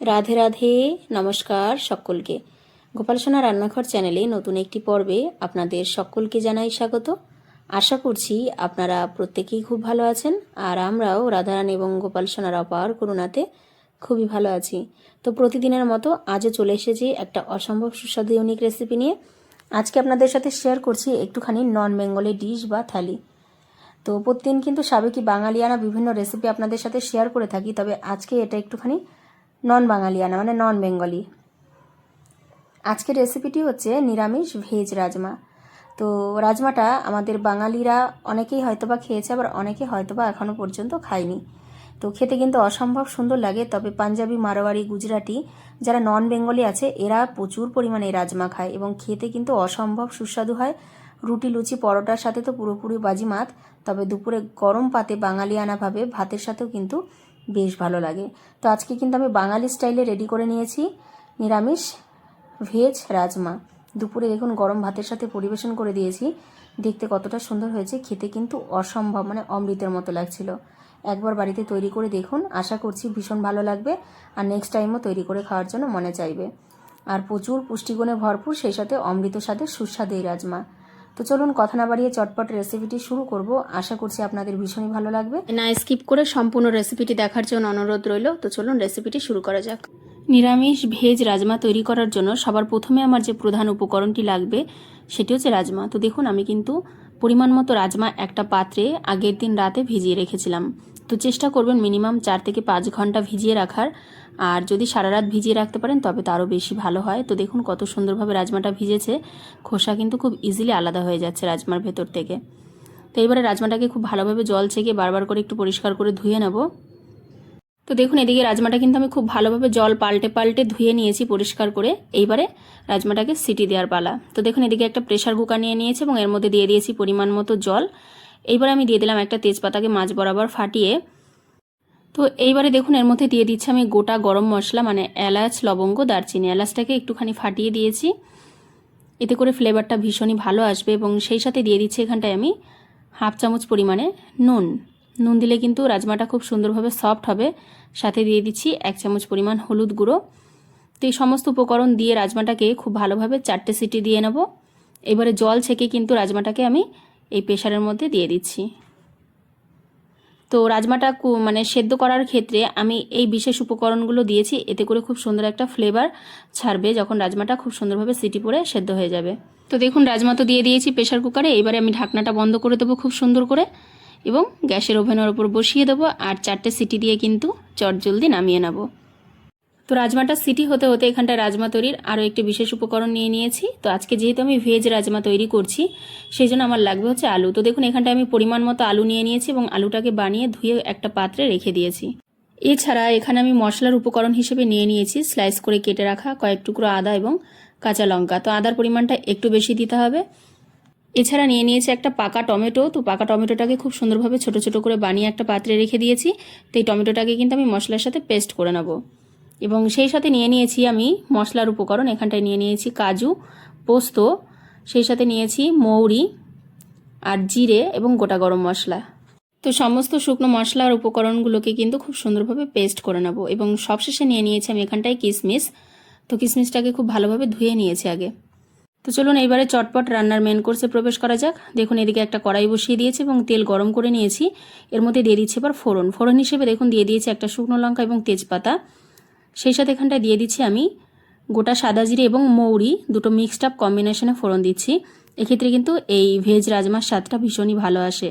রাধে রাধে, নমস্কার সকলকে। গোপাল সোনা রান্নাঘর চ্যানেলে নতুন একটি পর্বে আপনাদের সকলকে জানাই স্বাগত। আশা করছি আপনারা প্রত্যেকেই খুব ভালো আছেন আর আমরাও রাধারানী এবং গোপাল সোনার অপার করুণাতে খুবই ভালো আছি। তো প্রতিদিনের মতো আজও চলে এসেছি একটা অসম্ভব সুস্বাদু ইউনিক রেসিপি নিয়ে। আজকে আপনাদের সাথে শেয়ার করছি একটুখানি নন বেঙ্গলি ডিশ বা থালি। তো প্রতিদিন কিন্তু সাবেকি বাঙালিয়ানা বিভিন্ন রেসিপি আপনাদের সাথে শেয়ার করে থাকি, তবে আজকে এটা একটুখানি নন বাঙালিয়ানা মানে নন বেঙ্গলি আজকের রেসিপিটি হচ্ছে নিরামিষ ভেজ রাজমা। তো রাজমাটা আমাদের বাঙালিরা অনেকেই হয়তোবা খেয়েছে, আবার অনেকে হয়তোবা এখনও পর্যন্ত খায়নি। তো খেতে কিন্তু অসম্ভব সুন্দর লাগে, তবে পাঞ্জাবি, মারোয়ারি, গুজরাটি যারা নন বেঙ্গলি আছে, এরা প্রচুর পরিমাণে রাজমা খায় এবং খেতে কিন্তু অসম্ভব সুস্বাদু হয়। রুটি, লুচি, পরোটার সাথে তো পুরোপুরি বাজিমাত, তবে দুপুরে গরম পাতে বাঙালিয়ানাভাবে ভাতের সাথেও কিন্তু বেশ ভালো লাগে। তো আজকে কিন্তু আমি বাঙালি স্টাইলে রেডি করে নিয়েছি নিরামিষ, ভেজ, রাজমা। দুপুরে দেখুন গরম ভাতের সাথে পরিবেশন করে দিয়েছি। দেখতে কতটা সুন্দর হয়েছে, খেতে কিন্তু অসম্ভব মানে অমৃতের মতো লাগছিল। একবার বাড়িতে তৈরি করে দেখুন, আশা করছি ভীষণ ভালো লাগবে আর নেক্সট টাইমও তৈরি করে খাওয়ার জন্য মনে চাইবে। আর প্রচুর পুষ্টিগুণে ভরপুর সেই সাথে অমৃত স্বাদের সুস্বাদু এই রাজমা। তো চলুন কথা না বাড়িয়ে চটপট রেসিপিটি শুরু করব। আশা করছি আপনাদের ভীষণই ভালো লাগবে। না স্কিপ করে সম্পূর্ণ রেসিপিটি দেখার জন্য অনুরোধ রইল। তো চলুন রেসিপিটি শুরু করা যাক। নিরামিষ ভেজ রাজমা তৈরি করার জন্য সবার প্রথমে আমার যে প্রধান উপকরণটি লাগবে, সেটি হচ্ছে রাজমা। তো দেখুন, আমি কিন্তু পরিমাণ মতো রাজমা একটা পাত্রে আগের দিন রাতে ভিজিয়ে রেখেছিলাম। তো চেষ্টা করবেন মিনিমাম চার থেকে পাঁচ ঘণ্টা ভিজিয়ে রাখার। আর যদি সারা রাত ভিজিয়ে রাখতে পারেন, তবে তারও বেশি ভালো হয়। তো দেখুন কত সুন্দরভাবে রাজমাটা ভিজেছে। খোসা কিন্তু খুব ইজিলি আলাদা হয়ে যাচ্ছে রাজমার ভেতর থেকে। তো এবারে রাজমাটাকে খুব ভালোভাবে জল ছেঁকে বারবার করে একটু পরিষ্কার করে ধুয়ে নেব। তো দেখুন এদিকে রাজমাটা কিন্তু আমি খুব ভালোভাবে জল পাল্টে পাল্টে ধুয়ে নিয়েছি পরিষ্কার করে। এইবারে রাজমাটাকে সিটি দেওয়ার পালা। তো দেখুন এদিকে একটা প্রেশার কুকার নিয়ে নিয়েছি এবং এর মধ্যে দিয়ে দিয়েছি পরিমাণ মতো জল। এইবার আমি দিয়ে দিলাম একটা তেজপাতাকে মাছ বরাবর ফাটিয়ে। তো এইবারে দেখুন, এর মধ্যে দিয়ে দিচ্ছি আমি গোটা গরম মশলা মানে এলাচ, লবঙ্গ, দারচিনি। এলাচটাকে একটুখানি ফাটিয়ে দিয়েছি। এতে করে ফ্লেভারটা ভীষণই ভালো আসবে এবং সেই সাথে দিয়ে দিচ্ছি এখানটায় আমি হাফ চামচ পরিমাণে নুন। নুন দিলে কিন্তু রাজমাটা খুব সুন্দরভাবে সফট হবে। সাথে দিয়ে দিচ্ছি এক চামচ পরিমাণ হলুদ গুঁড়ো। তো এই সমস্ত উপকরণ দিয়ে রাজমাটাকে খুব ভালোভাবে চারটে সিটি দিয়ে নেব। এবারে জল ছেঁকে কিন্তু রাজমাটাকে আমি এই প্রেশারের মধ্যে দিয়ে দিচ্ছি। তো রাজমাটা মানে সেদ্ধ করার ক্ষেত্রে আমি এই বিশেষ উপকরণগুলো দিয়েছি, এতে করে খুব সুন্দর একটা ফ্লেভার ছাড়বে যখন রাজমাটা খুব সুন্দরভাবে সিটি পরে সেদ্ধ হয়ে যাবে। তো দেখুন, রাজমা তো দিয়ে দিয়েছি প্রেশার কুকারে এবারে আমি ঢাকনাটা বন্ধ করে দেবো খুব সুন্দর করে এবং গ্যাসের ওভেনের ওপর বসিয়ে দেবো, আর চারটে সিটি দিয়ে কিন্তু চট জলদি নামিয়ে নেব। তো রাজমাটা সিটি হতে হতে এখানটা রাজমা তৈরির আরও একটি বিশেষ উপকরণ নিয়ে নিয়েছি। তো আজকে যেহেতু আমি ভেজ রাজমা তৈরি করছি, সেই জন্য আমার লাগবে হচ্ছে আলু। তো দেখুন, এখানটায় আমি পরিমাণ মতো আলু নিয়ে নিয়েছি এবং আলুটাকে বানিয়ে ধুয়ে একটা পাত্রে রেখে দিয়েছি। এছাড়া এখানে আমি মশলার উপকরণ হিসেবে নিয়ে নিয়েছি, স্লাইস করে কেটে রাখা কয়েক টুকরো আদা এবং কাঁচা লঙ্কা। তো আদার পরিমাণটা একটু বেশি দিতে হবে। এছাড়া নিয়ে নিয়েছি একটা পাকা টমেটো। তো পাকা টমেটোটাকে খুব সুন্দরভাবে ছোট ছোট করে বানিয়ে একটা পাত্রে রেখে দিয়েছি। তো এই টমেটোটাকে কিন্তু আমি মশলার সাথে পেস্ট করে নেব। এবং সেই সাথে নিয়ে নিয়েছি আমি মশলার উপকরণ। এখানটায় নিয়ে নিয়েছি কাজু, পোস্ত, সেই সাথে নিয়েছি মৌরি আর জিরে এবং গোটা গরম মশলা। তো সমস্ত শুকনো মশলার উপকরণগুলোকে কিন্তু খুব সুন্দরভাবে পেস্ট করে নেব এবং সবশেষে নিয়ে নিয়েছি আমি এখানটায় কিশমিশ তো কিশমিশটাকে খুব ভালোভাবে ধুয়ে নিয়েছি আগে। তো চলুন এইবারে চটপট রান্নার মেন কোর্সে প্রবেশ করা যাক। দেখুন, এদিকে একটা কড়াই বসিয়ে দিয়েছি এবং তেল গরম করে নিয়েছি। এর মধ্যে দিয়ে দিচ্ছি এবার ফোড়ন। ফোড়ন হিসেবে দেখুন, দিয়ে দিয়েছি একটা শুকনো লঙ্কা এবং তেজপাতা। সেই সাথে এখানটায় দিয়ে দিচ্ছি আমি গোটা সাদা জিরে এবং মৌরি, দুটো মিক্সড আপ কম্বিনেশনে ফোড়ন দিচ্ছি। এক্ষেত্রে কিন্তু এই ভেজ রাজমার স্বাদটা ভীষণই ভালো আসে।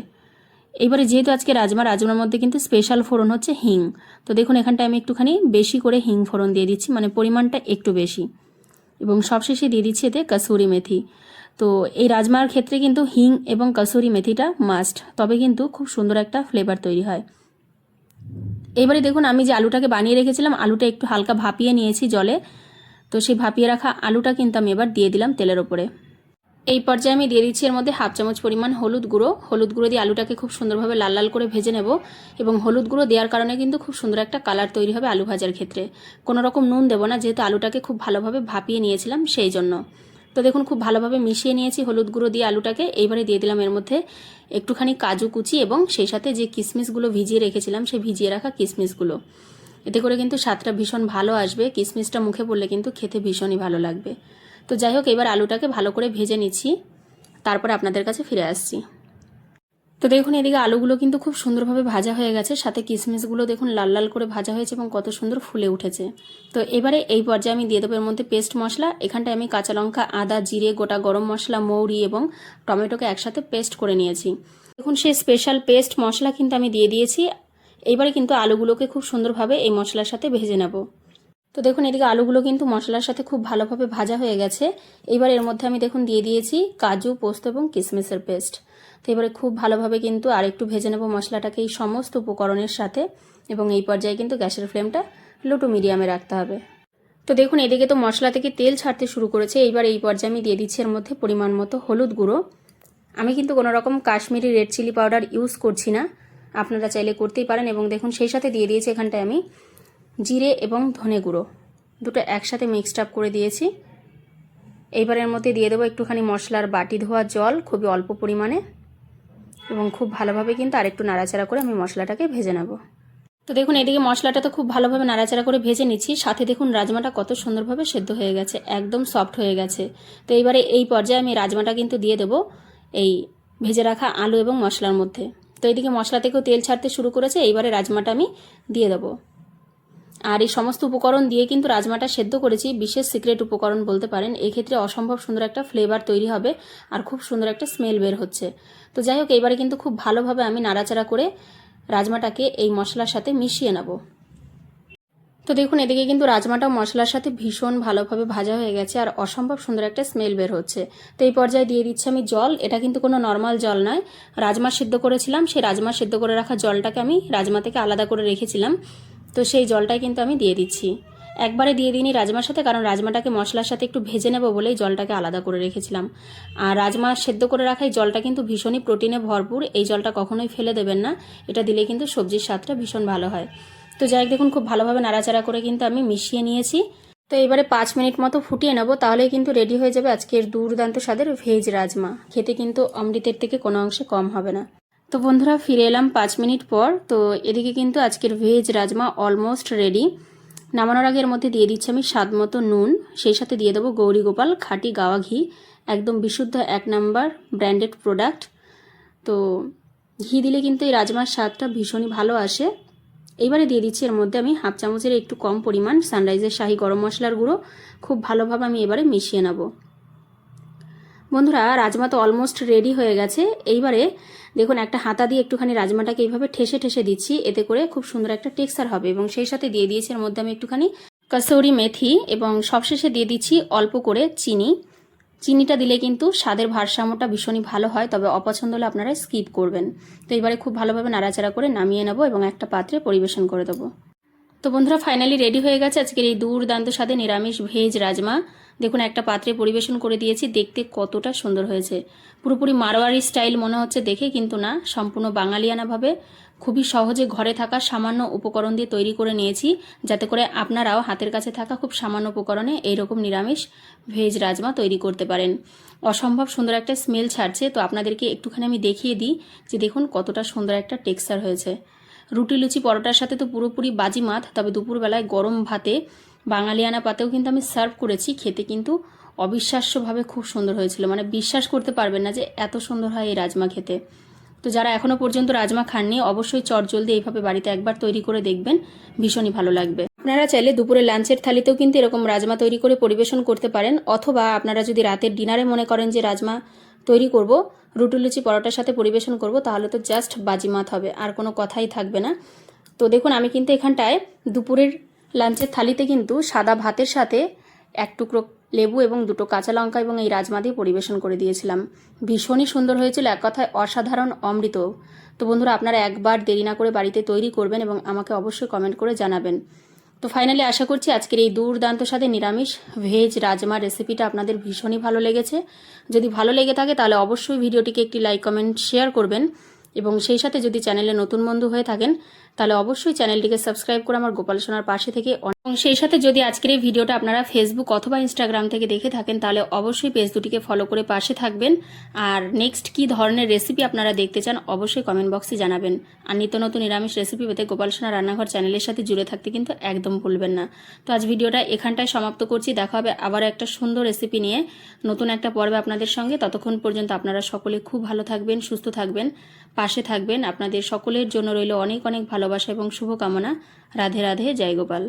এবারে যেহেতু আজকে রাজমা রাজমার মধ্যে কিন্তু স্পেশাল ফোড়ন হচ্ছে হিং। তো দেখুন, এখানটায় আমি একটুখানি বেশি করে হিং ফোড়ন দিয়ে দিচ্ছি মানে পরিমাণটা একটু বেশি। এবং সবশেষে দিয়ে দিচ্ছি এতে কাসুরি মেথি। তো এই রাজমার ক্ষেত্রে কিন্তু হিং এবং কাসুরি মেথিটা মাস্ট তবে কিন্তু খুব সুন্দর একটা ফ্লেভার তৈরি হয়। এবারে দেখুন, আমি যে আলুটাকে বানিয়ে রেখেছিলাম, আলুটা একটু হালকা ভাপিয়ে নিয়েছি জলে। তো সেই ভাপিয়ে রাখা আলুটা কিন্তু আমি এবার দিয়ে দিলাম তেলের ওপরে। এই পর্যায়ে আমি দিয়ে দিচ্ছি এর মধ্যে হাফ চামচ পরিমাণ হলুদ গুঁড়ো। হলুদ গুঁড়ো দিয়ে আলুটাকে খুব সুন্দরভাবে লাল লাল করে ভেজে নেব এবং হলুদ গুঁড়ো দেওয়ার কারণে কিন্তু খুব সুন্দর একটা কালার তৈরি হবে আলু ভাজার ক্ষেত্রে। কোনো রকম নুন দেবো না, যেহেতু আলুটাকে খুব ভালোভাবে ভাপিয়ে নিয়েছিলাম সেই জন্য। তো দেখুন, খুব ভালোভাবে মিশিয়ে নিয়েছি হলুদ গুঁড়ো দিয়ে আলুটাকে। এইবারে দিয়ে দিলাম এর মধ্যে একটুখানি কাজু কুচি এবং সেই সাথে যে কিশমিশগুলো ভিজিয়ে রেখেছিলাম, সে ভিজিয়ে রাখা কিশমিশগুলো এতে করে কিন্তু স্বাদটা ভীষণ ভালো আসবে। কিশমিশটা মুখে পড়লে কিন্তু খেতে ভীষণই ভালো লাগবে। তো যাই হোক, এবার আলুটাকে ভালো করে ভেজে নিচ্ছি। তারপর আপনাদের কাছে ফিরে আসছি। তো দেখুন, এদিকে আলুগুলো কিন্তু খুব সুন্দরভাবে ভাজা হয়ে গেছে। সাথে কিশমিশগুলো দেখুন, লাল লাল করে ভাজা হয়েছে এবং কত সুন্দর ফুলে উঠেছে। তো এবারে এই পর্যায়ে আমি দিয়ে দেবো এর মধ্যে পেস্ট মশলা। এখানটায় আমি কাঁচা লঙ্কা, আদা, জিরে, গোটা গরম মশলা, মৌরি এবং টমেটোকে একসাথে পেস্ট করে নিয়েছি। দেখুন, সেই স্পেশাল পেস্ট মশলা কিন্তু আমি দিয়ে দিয়েছি। এইবারে কিন্তু আলুগুলোকে খুব সুন্দরভাবে এই মশলার সাথে ভেজে নেব। তো দেখুন, এদিকে আলুগুলো কিন্তু মশলার সাথে খুব ভালোভাবে ভাজা হয়ে গেছে। এবার এর মধ্যে আমি দেখুন, দিয়ে দিয়েছি কাজু, পোস্ত এবং কিশমিশের পেস্ট। তো এবারে খুব ভালোভাবে কিন্তু আর একটু ভেজে নেব মশলাটাকে এই সমস্ত উপকরণের সাথে এবং এই পর্যায়ে কিন্তু গ্যাসের ফ্লেমটা লো টু মিডিয়ামে রাখতে হবে। তো দেখুন, এদিকে তো মশলা থেকে তেল ছাড়তে শুরু করেছে। এইবার এই পর্যায়ে আমি দিয়ে দিচ্ছি এর মধ্যে পরিমাণ মতো হলুদ গুঁড়ো। আমি কিন্তু কোনো রকম Kashmiri red chilli powder use করছি না। আপনারা চাইলে করতেই পারেন এবং দেখুন, সেই সাথে দিয়ে দিয়েছি এখানটায় আমি জিরে এবং ধনে গুঁড়ো। দুটো একসাথে মিক্সড আপ করে দিয়েছি। এইবারের মধ্যে দিয়ে দেবো একটুখানি মশলার বাটি ধোয়া জল খুবই অল্প পরিমাণে। এবং খুব ভালোভাবে কিন্তু আরেকটু নাড়াচাড়া করে আমি মশলাটাকে ভেজে নেব। তো দেখুন, এদিকে মশলাটা তো খুব ভালোভাবে নাড়াচাড়া করে ভেজে নিচ্ছি। সাথে দেখুন, রাজমাটা কত সুন্দরভাবে সেদ্ধ হয়ে গেছে, একদম সফট হয়ে গেছে। তো এইবারে এই পর্যায়ে আমি রাজমাটা কিন্তু দিয়ে দেবো এই ভেজে রাখা আলু এবং মশলার মধ্যে। তো এদিকে মশলা থেকেও তেল ছাড়তে শুরু করেছে, এইবারে রাজমাটা আমি দিয়ে দেবো। আর এই সমস্ত উপকরণ দিয়ে কিন্তু রাজমাটা সেদ্ধ করেছি। বিশেষ সিক্রেট উপকরণ বলতে পারেন। এক্ষেত্রে অসম্ভব সুন্দর একটা ফ্লেভার তৈরি হবে আর খুব সুন্দর একটা স্মেল বের হচ্ছে। তো যাই হোক এবারে কিন্তু খুব ভালোভাবে আমি নাড়াচাড়া করে রাজমাটাকে এই মশলার সাথে মিশিয়ে নেব। তো দেখুন, এদিকে কিন্তু রাজমাটাও মশলার সাথে ভীষণ ভালোভাবে ভাজা হয়ে গেছে আর অসম্ভব সুন্দর একটা স্মেল বের হচ্ছে। তো এই পর্যায়ে দিয়ে দিচ্ছি আমি জল। এটা কিন্তু কোনো নর্মাল জল নয়। রাজমা সিদ্ধ করেছিলাম। সেই রাজমা সিদ্ধ করে রাখা জলটাকে আমি রাজমা থেকে আলাদা করে রেখেছিলাম। তো সেই জলটাই কিন্তু আমি দিয়ে দিচ্ছি। একবারে দিয়ে দিইনি রাজমার সাথে, কারণ রাজমাটাকে মশলার সাথে একটু ভেজে নেব বলেই জলটাকে আলাদা করে রেখেছিলাম। আর রাজমা সেদ্ধ করে রাখা এই জলটা কিন্তু ভীষণই প্রোটিনে ভরপুর, এই জলটা কখনোই ফেলে দেবেন না। এটা দিলে কিন্তু সবজির স্বাদটা ভীষণ ভালো হয়। তো যাই দেখুন খুব ভালোভাবে নাড়াচাড়া করে কিন্তু আমি মিশিয়ে নিয়েছি। তো এবারে পাঁচ মিনিট মতো ফুটিয়ে নেব, তাহলেই কিন্তু রেডি হয়ে যাবে আজকের দুর্দান্ত স্বাদের ভেজ রাজমা। খেতে কিন্তু অমৃতের থেকে কোনো অংশে কম হবে না। তো বন্ধুরা, ফিরে এলাম পাঁচ মিনিট পর। তো এদিকে কিন্তু আজকের ভেজ রাজমা অলমোস্ট রেডি নামানোর আগে এর মধ্যে দিয়ে দিচ্ছি আমি স্বাদ মতো নুন। সেই সাথে দিয়ে দেবো গৌরী গোপাল খাঁটি গাওয়া ঘি। একদম বিশুদ্ধ এক নাম্বার ব্র্যান্ডেড প্রোডাক্ট তো ঘি দিলে কিন্তু এই রাজমার স্বাদটা ভীষণই ভালো আসে। এইবারে দিয়ে দিচ্ছি এর মধ্যে আমি হাফ চামচের একটু কম পরিমাণ সানরাইজের শাহি গরম মশলার গুঁড়ো। খুব ভালোভাবে আমি এবারে মিশিয়ে নেব। বন্ধুরা, রাজমা তো অলমোস্ট রেডি হয়ে গেছে। এইবারে দেখুন, একটা হাতা দিয়ে একটুখানি রাজমাটাকে এইভাবে ঠেসে ঠেসে দিচ্ছি, এতে করে খুব সুন্দর একটা টেক্সচার হবে এবং সেই সাথে দিয়ে দিয়েছি এর মধ্যে আমি একটুখানি কাসৌরি মেথি এবং সবশেষে দিয়ে দিচ্ছি অল্প করে চিনি। চিনিটা দিলে কিন্তু স্বাদের ভারসাম্যটা ভীষণই ভালো হয়, তবে অপছন্দ হলে আপনারা স্কিপ করবেন। তো এবারে খুব ভালোভাবে নাড়াচাড়া করে নামিয়ে নেব এবং একটা পাত্রে পরিবেশন করে দেবো। তো বন্ধুরা ফাইনালি রেডি হয়ে গেছে আজকের এই দুর্দান্ত স্বাদে নিরামিষ ভেজ রাজমা। দেখুন, একটা পাত্রে পরিবেশন করে দিয়েছি, দেখতে কতটা সুন্দর হয়েছে। পুরোপুরি মারোয়ারি স্টাইল মনে হচ্ছে দেখে, কিন্তু না, সম্পূর্ণ বাঙালিয়ানাভাবে খুবই সহজে ঘরে থাকা সামান্য উপকরণ দিয়ে তৈরি করে নিয়েছি, যাতে করে আপনারাও হাতের কাছে থাকা খুব সামান্য উপকরণে এইরকম নিরামিষ ভেজ রাজমা তৈরি করতে পারেন। অসম্ভব সুন্দর একটা স্মেল ছাড়ছে, তো আপনাদেরকে একটুখানি আমি দেখিয়ে দিই যে দেখুন, কতটা সুন্দর একটা টেক্সচার হয়েছে। রুটি, লুচি, পরোটার সাথে তো পুরোপুরি বাজি বাজিমাত তবে দুপুরবেলায় গরম ভাতে বাঙালিয়ানা পাতেও কিন্তু আমি সার্ভ করেছি, খেতে কিন্তু অবিশ্বাস্যভাবে খুব সুন্দর হয়েছিল। মানে বিশ্বাস করতে পারবেন না যে এত সুন্দর হয় এই রাজমা খেতে। তো যারা এখনও পর্যন্ত রাজমা খাননি, অবশ্যই চটজলদি এইভাবে বাড়িতে একবার তৈরি করে দেখবেন, ভীষণই ভালো লাগবে। আপনারা চাইলে দুপুরে লাঞ্চের থালিতেও কিন্তু এরকম রাজমা তৈরি করে পরিবেশন করতে পারেন, অথবা আপনারা যদি রাতের ডিনারে মনে করেন যে রাজমা তৈরি করব, রুটি লুচি পরোটার সাথে পরিবেশন করব, তাহলে তো জাস্ট বাজিমাত হবে, আর কোনো কথাই থাকবে না। তো দেখুন, আমি কিন্তু এখানটায় দুপুরের লাঞ্চের থালিতে কিন্তু সাদা ভাতের সাথে এক টুকরো লেবু এবং দুটো কাঁচা লঙ্কা এবং এই রাজমা দিয়ে পরিবেশন করে দিয়েছিলাম। ভীষণই সুন্দর হয়েছিল, এক কথায় অসাধারণ অমৃত। তো বন্ধুরা, আপনারা একবার দেরি না করে বাড়িতে তৈরি করবেন এবং আমাকে অবশ্যই কমেন্ট করে জানাবেন। তো ফাইনালি আশা করছি আজকের এই দুর্দান্ত সাথে নিরামিষ ভেজ রাজমা রেসিপিটা আপনাদের ভীষণই ভালো লেগেছে। যদি ভালো লেগে থাকে তাহলে অবশ্যই ভিডিওটিকে একটি লাইক কমেন্ট শেয়ার করবেন। এবং সেই সাথে যদি চ্যানেলে নতুন বন্ধু হয়ে থাকেন, তাহলে অবশ্যই চ্যানেলটিকে সাবস্ক্রাইব করে আমার গোপাল সোনার পাশে থেকে এবং সেই সাথে যদি আজকের এই ভিডিওটা আপনারা ফেসবুক অথবা ইনস্টাগ্রাম থেকে দেখে থাকেন, তাহলে অবশ্যই পেজ দুটিকে ফলো করে পাশে থাকবেন। আর নেক্সট কি ধরনের রেসিপি আপনারা দেখতে চান, অবশ্যই কমেন্ট বক্সে জানাবেন। আর নিত্য নতুন নিরামিষ রেসিপি পেতে গোপাল সোনা রান্নাঘর চ্যানেলের সাথে জুড়ে থাকতে কিন্তু একদম ভুলবেন না। তো আজ ভিডিওটা এখানটায় সমাপ্ত করছি। দেখা হবে আবার একটা সুন্দর রেসিপি নিয়ে নতুন একটা পর্বে আপনাদের সঙ্গে। ততক্ষণ পর্যন্ত আপনারা সকলে খুব ভালো থাকবেন, সুস্থ থাকবেন, পাশে থাকবেন। আপনাদের সকলের জন্য রইল অনেক অনেক ভালোবাসা এবং শুভকামনা। রাধে রাধে, জয় গোপাল।